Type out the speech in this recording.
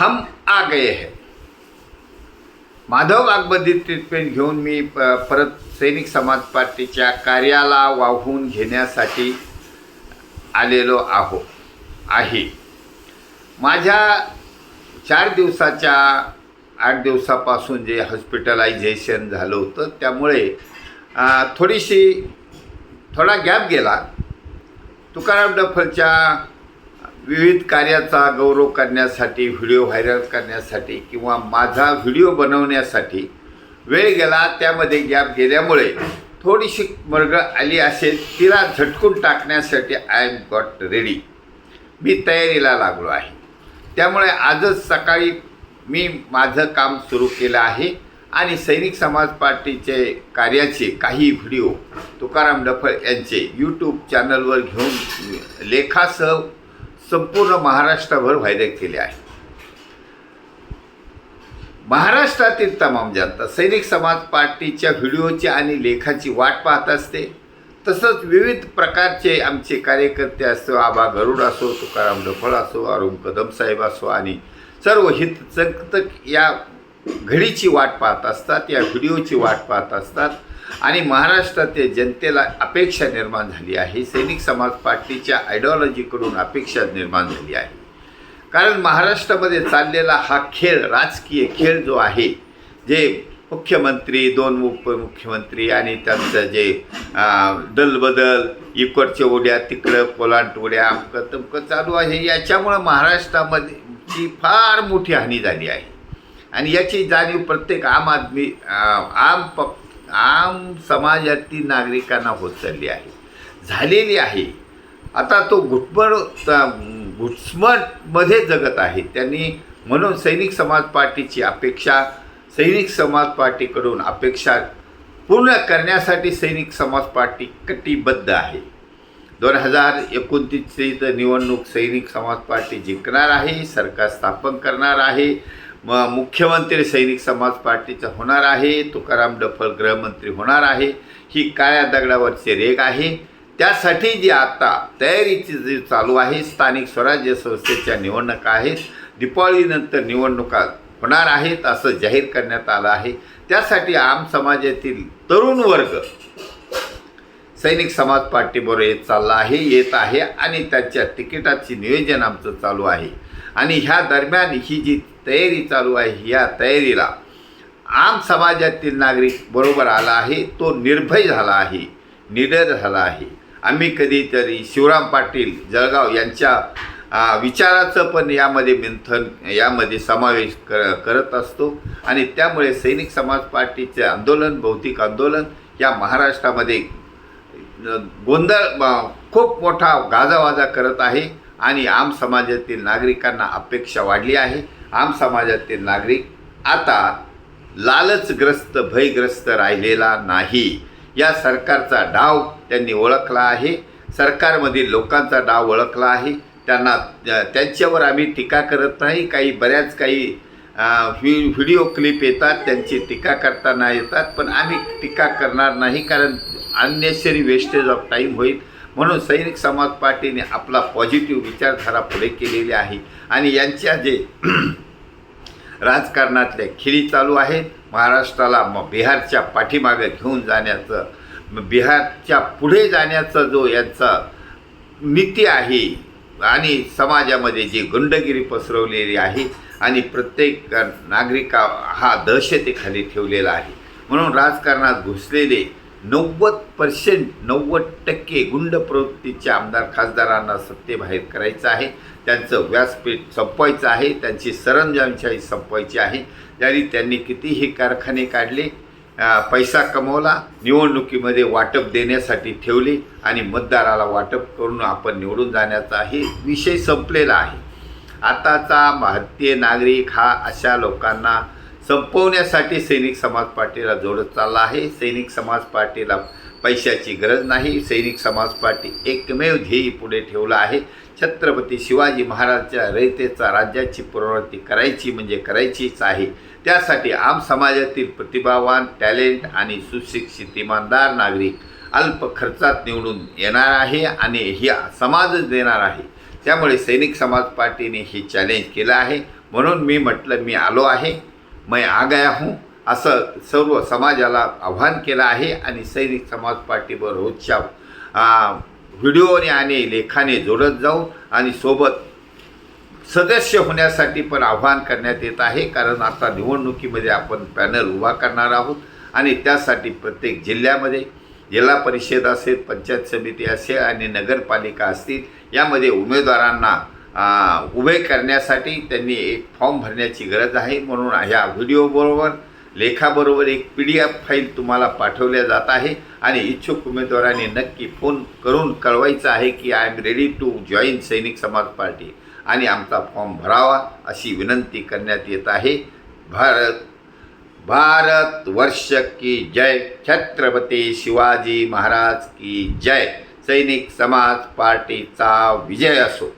हम आ गए हैं। माधव बागबंदी ट्रीटमेंट घेऊन मी प- परत सैनिक समाज पार्टीच्या कार्याला वाहून घेण्यासाठी आलेलो आहो आहे. माझ्या चार दिवसाच्या आठ दिवसापासून जे हॉस्पिटलायझेशन झालं होतं त्यामुळे थोडीशी थोडा गॅप गेला. तुकाराम डफलच्या विविध कार्याचा गौरव करण्यासाठी व्हिडिओ व्हायरल करण्यासाठी किंवा माझा व्हिडिओ बनवण्यासाठी वेळ गेला त्यामध्ये गॅप गेल्यामुळे थोडीशी मरगळ आली असेल तिला झटकून टाकण्यासाठी आय एम गॉट रेडी मी तयारीला लागलो आहे. त्यामुळे आजच सकाळी मी माझं काम सुरू केलं आहे आणि सैनिक समाज पार्टीचे कार्याचे काही व्हिडिओ तुकाराम डफळ यांचे यूट्यूब चॅनलवर घेऊन लेखासह संपूर्ण महाराष्ट्राभर व्हायरल केले आहे. महाराष्ट्रातील तमाम जनता सैनिक समाज पार्टीच्या व्हिडिओची आणि लेखाची वाट पाहत असते. तसंच विविध प्रकारचे आमचे कार्यकर्ते असो आबा गरुड असो तुकाराम डफळ असो अरुण कदम साहेब असो आणि सर्व हितचंतक या घडीची वाट पाहत असतात या व्हिडिओची वाट पाहत असतात. आणि महाराष्ट्रातील जनतेला अपेक्षा निर्माण झाली आहे. सैनिक समाज पार्टीच्या आयडिओलॉजीकडून अपेक्षा निर्माण झाली आहे. कारण महाराष्ट्रामध्ये चाललेला हा खेळ राजकीय खेळ जो आहे जे मुख्यमंत्री दोन उपमुख्यमंत्री आणि त्यांचं जे दलबदल इकडच्या उड्या तिकडं पोलांट उड्या अमकं तमकं चालू आहे. याच्यामुळं महाराष्ट्रामध्ये ची फार मोठी हानी झाली आहे. आणि याची जाणीव प्रत्येक आम आदमी आम प आम समाजातील नागरिकांना होत चालली आहे. झालेली आहे. आता तो घुटमळ घुटमटमध्ये जगत आहे. त्यांनी म्हणून सैनिक समाज पार्टीची अपेक्षा सैनिक समाज पार्टीकडून अपेक्षा पूर्ण करण्यासाठी सैनिक समाज पार्टी कटिबद्ध आहे. दोन हजार एकोणतीसची निवडणूक सैनिक समाज पार्टी जिंकणार आहे सरकार स्थापन करणार आहे. म मुख्यमंत्री सैनिक समाज पार्टीचा होणार आहे तुकाराम डफल गृहमंत्री होणार आहे ही काळ्या दगडावरची रेग आहे. त्यासाठी जी आता तयारीची जी चालू आहे स्थानिक स्वराज्य संस्थेच्या निवडणुका आहेत दीपावलीनंतर निवडणुका होणार आहेत असं जाहीर करण्यात आलं आहे. त्यासाठी आम समाजातील तरुण वर्ग सैनिक समाज पार्टीबरोबर येत चालला आहे येत आहे आणि त्यांच्या तिकिटाची नियोजन आमचं चालू आहे. आणि ह्या दरम्यान ही जी तयारी चालू आहे या तयारीला. आम समाजातील नागरिक बरोबर आला आहे तो निर्भय झाला आहे निडर झाला आहे. आम्ही कधीतरी शिवराम पाटील जळगाव यांच्या विचाराचं पण यामध्ये मंथन यामध्ये समावेश कर करत असतो. आणि त्यामुळे सैनिक समाज पार्टीचे आंदोलन भौतिक आंदोलन या महाराष्ट्रामध्ये गोंधळ खूप मोठा गाजावाजा करत आहे. आणि आम समाजातील नागरिकांना अपेक्षा वाढली आहे. आम समाजातील नागरिक आता लालचग्रस्त भयग्रस्त राहिलेला नाही. या सरकारचा डाव त्यांनी ओळखला आहे. सरकारमधील लोकांचा डाव ओळखला आहे. त्यांना त्यांच्यावर आम्ही टीका करत नाही. काही बऱ्याच काही व्हिडिओ क्लिप येतात. त्यांची टीका करताना येतात. पण आम्ही टीका करणार नाही कारण अननेसरी वेस्टेज ऑफ टाईम होईल. म्हणून सैनिक समाज पार्टीने आपला पॉझिटिव्ह विचारधारा पुढे केलेली आहे. आणि यांच्या जे राजकारणातल्या खिळी चालू आहेत महाराष्ट्राला म बिहारच्या पाठीमागे घेऊन जाण्याचं बिहारच्या पुढे जाण्याचा जो यांचा नीती आहे आणि समाजामध्ये जी गुंडगिरी पसरवलेली आहे आणि प्रत्येक नागरिका हा दहशतेखाली ठेवलेला आहे. म्हणून राजकारणात घुसलेले नव्वद पर्सेंट नव्वद टक्के गुंड प्रवृत्तीचे आमदार खासदारांना सत्तेबाहेर करायचं आहे. त्यांचं व्यासपीठ संपवायचं आहे. त्यांची सरंजामशाही संपवायची आहे. तरी त्यांनी कितीही कारखाने काढले पैसा कमवला निवडणुकीमध्ये वाटप देण्यासाठी ठेवले आणि मतदाराला वाटप करून आपण निवडून जाण्याचा हे विषय संपलेला आहे. आताचा भारतीय नागरिक हा अशा लोकांना संपवण्यासाठी सैनिक समाज पार्टीला जोडत चालला आहे. सैनिक समाज पार्टीला पैशाची गरज नाही. सैनिक समाज पार्टी एकमेव ध्येय पुढे ठेवलं आहे. छत्रपती शिवाजी महाराजच्या रयतेचा राज्याची पुनरावृत्ती करायची म्हणजे करायचीच आहे. त्यासाठी आम समाजातील प्रतिभावान टॅलेंट आणि सुशिक्षित इमानदार नागरिक अल्प खर्चात निवडून येणार आहे आणि ही समाजच देणार आहे. त्यामुळे सैनिक समाज पार्टीने हे चॅलेंज केलं आहे. म्हणून मी म्हटलं मी आलो आहे. मैं आ गया हूँ. असं सर्व समाजाला आव्हान केलं आहे आणि सैनिक समाज पार्टीवर रोजच्या व्हिडिओने आणि लेखाने जोडत जाऊ आणि सोबत सदस्य होण्यासाठी पण आव्हान करण्यात येत आहे. कारण आता निवडणुकीमध्ये आपण पॅनल उभा करणार आहोत आणि त्यासाठी प्रत्येक जिल्ह्यामध्ये जिल्हा परिषद असेल पंचायत समिती असेल आणि नगरपालिका असतील यामध्ये उमेदवारांना उभे करण्यासाठी त्यांनी एक फॉर्म भरण्याची गरज आहे. म्हणून ह्या व्हिडिओबरोबर लेखाबरोबर एक पी डी एफ फाईल तुम्हाला पाठवल्या जात आहे. आणि इच्छुक उमेदवारांनी नक्की फोन करून कळवायचं आहे की I am ready to join Sainik Samaj party. आणि आमचा फॉर्म भरावा अशी विनंती करण्यात येत आहे. भारत भारत वर्ष की जय. छत्रपती शिवाजी महाराज की जय. सैनिक समाज पार्टीचा विजय असो.